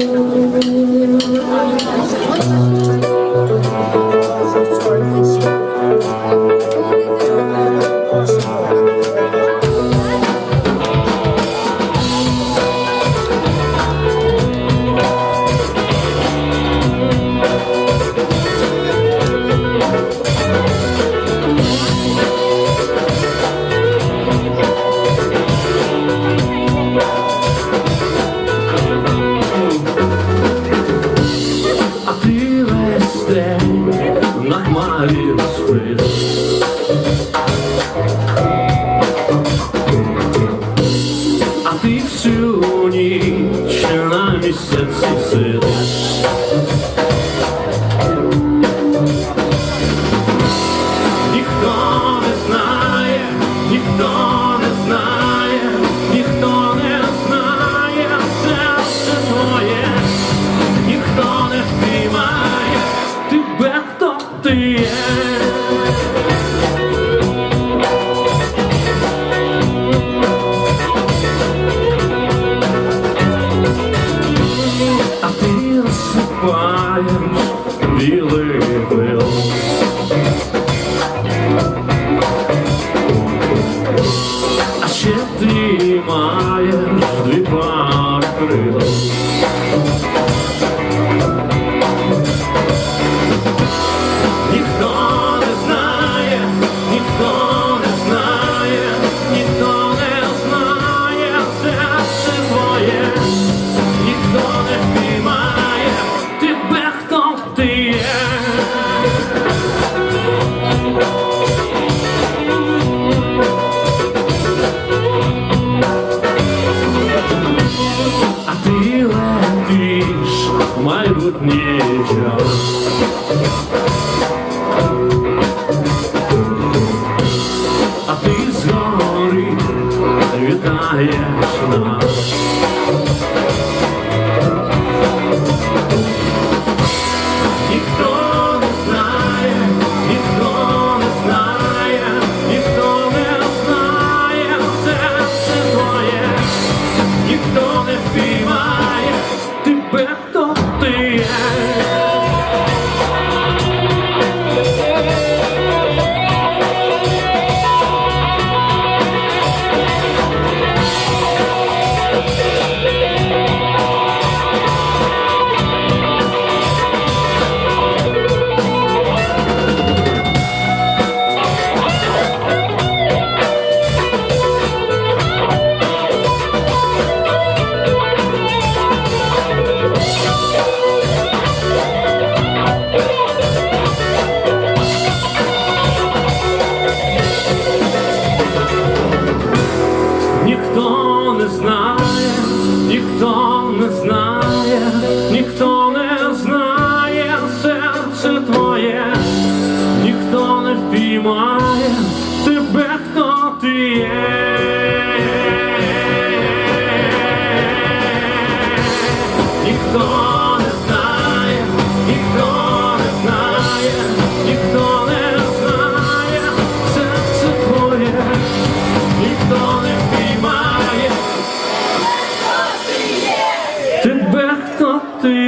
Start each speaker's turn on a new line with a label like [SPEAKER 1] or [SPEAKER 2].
[SPEAKER 1] Thank you. місяці сидиш. Ніхто не знає, ніхто. має дві пари крил. майбутнього. А ти згори вітаєш нас. обіймає тебе, хто ти є. Ніхто не знає, серце твоє, ніхто не приймає, Тебе хто ти